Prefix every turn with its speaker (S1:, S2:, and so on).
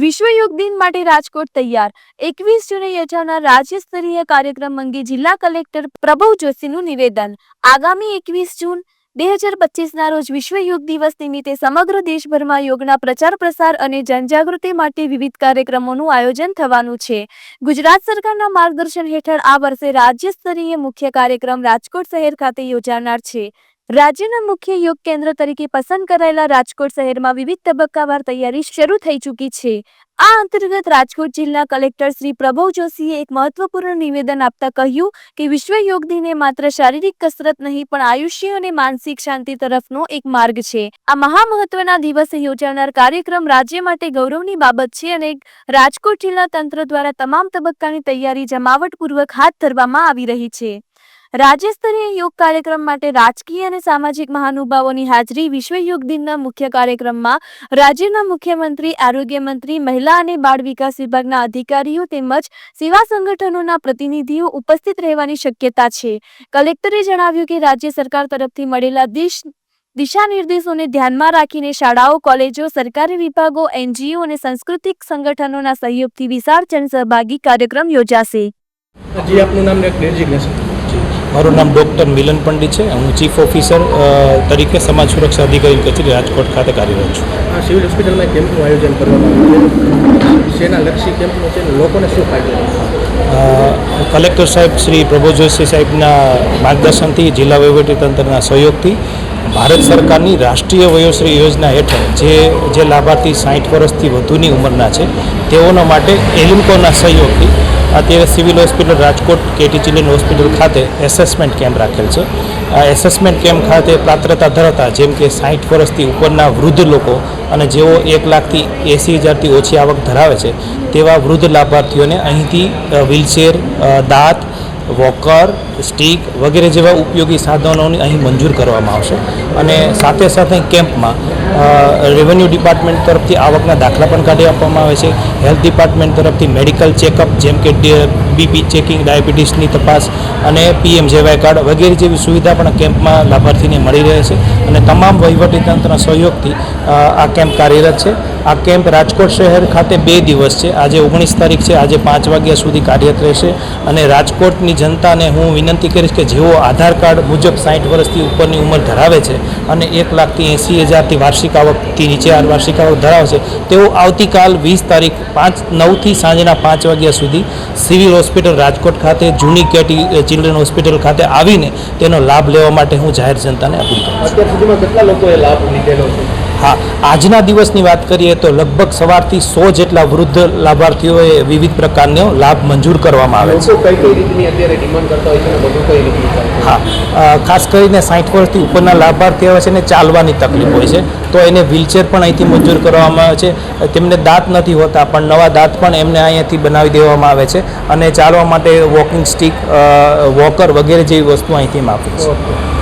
S1: વિશ્વ યોગ દિન માટે રાજકોટ તૈયાર. એકવીસ જૂને યોજાનાર રાજ્ય સ્તરીય કાર્યક્રમ અંગે જિલ્લા કલેક્ટર પ્રભવ જોશીનું નિવેદન. આગામી એકવીસ જૂન બે હજાર પચીસના રોજ વિશ્વ યોગ દિવસ નિમિત્તે સમગ્ર દેશભરમાં યોગના પ્રચાર, પ્રસાર અને જનજાગૃતિ માટે વિવિધ કાર્યક્રમોનું આયોજન થવાનું છે. ગુજરાત સરકારના માર્ગદર્શન હેઠળ આ વર્ષે રાજ્ય સ્તરીય મુખ્ય કાર્યક્રમ રાજકોટ શહેર ખાતે યોજાનાર છે. રાજ્યના મુખ્ય યોગ કેન્દ્ર તરીકે પસંદ કરાયેલા રાજકોટ શહેરમાં વિવિધ તબક્કાવાર તૈયારી શરૂ થઈ ચૂકી છે. આ અંતર્ગત રાજકોટ જિલ્લા કલેક્ટર શ્રી પ્રભવ જોશીએ એક મહત્વપૂર્ણ નિવેદન આપતા કહ્યું કે વિશ્વ યોગ દિને માત્ર શારીરિક કસરત નહીં, પણ આયુષ્ય અને માનસિક શાંતિ તરફનો એક માર્ગ છે. આ મહા મહત્વના દિવસે યોજાનાર કાર્યક્રમ રાજ્ય માટે ગૌરવની બાબત છે અને રાજકોટ જિલ્લા તંત્ર દ્વારા તમામ તબક્કાની તૈયારી જમાવટપૂર્વક હાથ ધરવામાં આવી રહી છે. રાજ્ય સ્તરીય યોગ કાર્યક્રમ માટે રાજકીય અને સામાજિક મહાનુભાવોની હાજરી વિશ્વ યોગ દિનના મુખ્ય કાર્યક્રમમાં રાજ્યના મુખ્યમંત્રી, આરોગ્ય મંત્રી, મહિલા અને બાળ વિકાસ વિભાગના અધિકારીઓ તેમજ સેવા સંગઠનોના પ્રતિનિધિઓ ઉપસ્થિત રહેવાની શક્યતા છે. કલેક્ટરે જણાવ્યું કે રાજ્ય સરકાર તરફથી મળેલા દિશ દિશા નિર્દેશોને ધ્યાનમાં રાખીને શાળાઓ, કોલેજો, સરકારી વિભાગો, એનજીઓ અને સાંસ્કૃતિક સંગઠનોના સહયોગથી વિશાળ જનસહભાગી કાર્યક્રમ યોજાશે.
S2: જી, આપનું નામ
S3: મારું નામ ડૉક્ટર મિલન પંડિત છે. હું ચીફ ઓફિસર તરીકે સમાજ સુરક્ષા અધિકારી કચેરી રાજકોટ ખાતે કાર્યરત છું.
S2: આ સિવિલ હોસ્પિટલમાં કેમ્પનું આયોજન કરવામાં આવ્યું છે. શેના લક્ષી કેમ્પનું છે લોકોને શું ફાયદો
S3: કલેક્ટર સાહેબ શ્રી પ્રભુ જોશી સાહેબના માર્ગદર્શનથી જિલ્લા વહીવટીતંત્રના સહયોગથી ભારત સરકારની રાષ્ટ્રીય વયોશ્રી યોજના હેઠળ જે જે લાભાર્થી સાઠ વર્ષથી વધુની ઉંમરના છે, તેઓના માટે એલિમ્કોના સહયોગથી અત્યારે civil hospital Rajkot KT children hospital ખાતે એસેસમેન્ટ કેમ્પ રાખેલ છે. આ એસેસમેન્ટ કેમ્પ ખાતે પાત્રતા ધરાવતા જેમ કે સાઠ વર્ષથી ઉપરના વૃદ્ધ લોકો અને જેઓ એક લાખથી એંસી હજારથી ઓછી આવક ધરાવે છે, તેવા વૃદ્ધ લાભાર્થીઓને અહીંથી વ્હીલચેર દાંત વોકર, સ્ટીક વગેરે જેવા ઉપયોગી સાધનોની અહીં મંજૂર કરવામાં આવશે. અને સાથે સાથે કેમ્પમાં રેવન્યુ ડિપાર્ટમેન્ટ તરફથી આવકના દાખલા પણ કાઢી આપવામાં આવે છે. હેલ્થ ડિપાર્ટમેન્ટ તરફથી મેડિકલ ચેકઅપ જેમ કે બીપી ચેકિંગ ડાયાબિટીસની તપાસ અને પીએમ જેવાય કાર્ડ વગેરે જેવી સુવિધા પણ કેમ્પમાં લાભાર્થીને મળી રહે છે. અને તમામ વહીવટીતંત્રના સહયોગથી આ કેમ્પ કાર્યરત છે. આ કેમ્પ રાજકોટ શહેર ખાતે બે દિવસ છે. આજે ઓગણીસ તારીખ છે. આજે પાંચ વાગ્યા સુધી કાર્યરત રહેશે. અને રાજકોટની જનતાને હું વિનંતી કરીશ કે જેઓ આધાર કાર્ડ મુજબ સાઠ વર્ષથી ઉપરની ઉંમર ધરાવે છે અને એક લાખથી એંસી હજારથી વાર્ષિક આવકથી નીચે વાર્ષિક આવક ધરાવે છે, તેઓ આવતીકાલ વીસ તારીખ પાંચ નવથી સાંજના પાંચ વાગ્યા સુધી સિવિલ હોસ્પિટલ રાજકોટ ખાતે, જૂની કેટી ચિલ્ડ્રન હોસ્પિટલ ખાતે આવીને તેનો લાભ લેવા માટે હું જાહેર જનતાને અપીલ કરું છું.
S2: અત્યાર સુધીમાં કેટલા લોકોએ લાભ લીધેલો છે?
S3: હા આજના દિવસની વાત કરીએ તો લગભગ સવારથી સો જેટલા વૃદ્ધ લાભાર્થીઓએ વિવિધ પ્રકારનો લાભ મંજૂર કરવામાં આવે છે.
S2: કઈ કઈ રીતની અત્યારે ડિમાન્ડ કરતા હોય છે ને બધું કઈ રીતનું
S3: હા ખાસ કરીને સાઠ વર્ષથી ઉપરના લાભાર્થીઓ છે ને ચાલવાની તકલીફ હોય છે. તો એને વ્હીલચેર પણ અહીંથી મંજૂર કરવામાં આવે છે. તેમને દાંત નથી હોતા પણ નવા દાંત પણ એમને અહીંયાથી બનાવી દેવામાં આવે છે અને ચાલવા માટે વોકિંગ સ્ટીક વોકર વગેરે જેવી વસ્તુ અહીંથી માપી છે.